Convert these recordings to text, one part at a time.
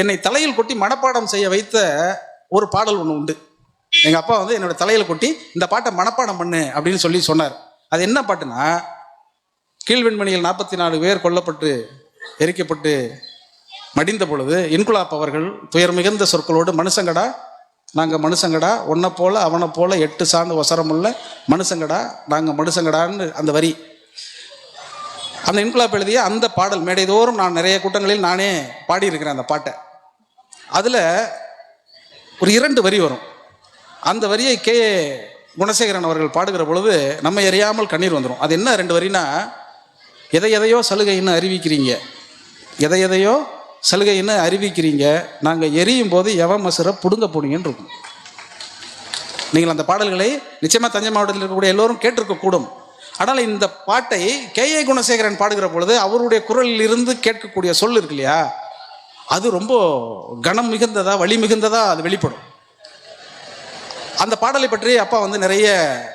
என்னை தலையில் கொட்டி மனப்பாடம் செய்ய வைத்த ஒரு பாடல் ஒன்று உண்டு. எங்கள் அப்பா வந்து என்னோட தலையில் கொட்டி இந்த பாட்டை மனப்பாடம் பண்ணு அப்படின்னு சொல்லி சொன்னார். அது என்ன பாட்டுனா கீழ்வெண்மணியில் நாற்பத்தி நாலு பேர் கொல்லப்பட்டு எரிக்கப்பட்டு மடிந்த பொழுது இன்குலாப் அவர்கள் துயர் மிகுந்த சொற்களோடு மனுஷங்கடா நாங்கள் மனுஷங்கடா உன்னை போல அவனை போல எட்டு சார்ந்து ஒசரமுள்ள மனுஷங்கடா நாங்கள் மனுஷங்கடான்னு அந்த வரி. அந்த இன்குலாப் எழுதிய அந்த பாடல் மேடைதோறும் நான் நிறைய கூட்டங்களில் நானே பாடியிருக்கிறேன் அந்த பாட்டை. அதில் ஒரு இரண்டு வரி வரும். அந்த வரியை கே. குணசேகரன் அவர்கள் பாடுகிற பொழுது நம்ம எறியாமல் கண்ணீர் வந்துடும் அது என்ன ரெண்டு வரினா எதை எதையோ சலுகைன்னு அறிவிக்கிறீங்க. எதை எதையோ சலுகைன்னு அறிவிக்கிறீங்க. நாங்கள் எரியும் போது எவ மசுரை பிடுங்க போனீங்கன்னு இருக்கும். நீங்கள் அந்த பாடல்களை நிச்சயமாக தஞ்சை மாவட்டத்தில் இருக்கக்கூடிய எல்லோரும் கேட்டிருக்கக்கூடும். ஆனால் இந்த பாட்டை கே. ஏ. குணசேகரன் பாடுகிற பொழுது அவருடைய குரலில் இருந்து கேட்கக்கூடிய சொல் இருக்கு இல்லையா? அது ரொம்ப கனம் மிகுந்ததா வலி மிகுந்ததா அது வெளிப்படும். அந்த பாடலை பற்றி அப்பா வந்து நிறைய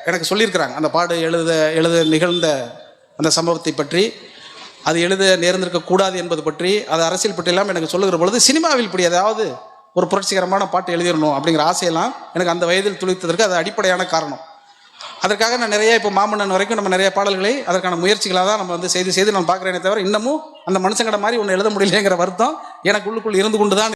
எனக்கு சொல்லியிருக்கிறாங்க. அந்த பாடு எழுத எழுத நிகழ்ந்த அந்த சம்பவத்தை பற்றி அது எழுத நேர்ந்திருக்க கூடாது என்பது பற்றி அது அரசியல் பற்றி எல்லாம் எனக்கு சொல்லுகிற பொழுது சினிமாவில் இப்படி ஏதாவது ஒரு புரட்சிகரமான பாட்டு எழுதிடணும் அப்படிங்கிற ஆசையெல்லாம் எனக்கு அந்த வயதில் துளித்ததற்கு அது அடிப்படையான காரணம். அதற்காக நான் நிறைய இப்போ மாமன்னன் வரைக்கும் நம்ம நிறைய பாடல்களை அதற்கான முயற்சிகளாக தான் நம்ம வந்து செய்து செய்து நான் பார்க்குறேனே தவிர இன்னமும் அந்த மனுஷங்கட மாதிரி ஒன்று எழுத முடியலங்கிற வருத்தம் எனக்கு உள்ளுக்குள் இருந்து கொண்டு தான்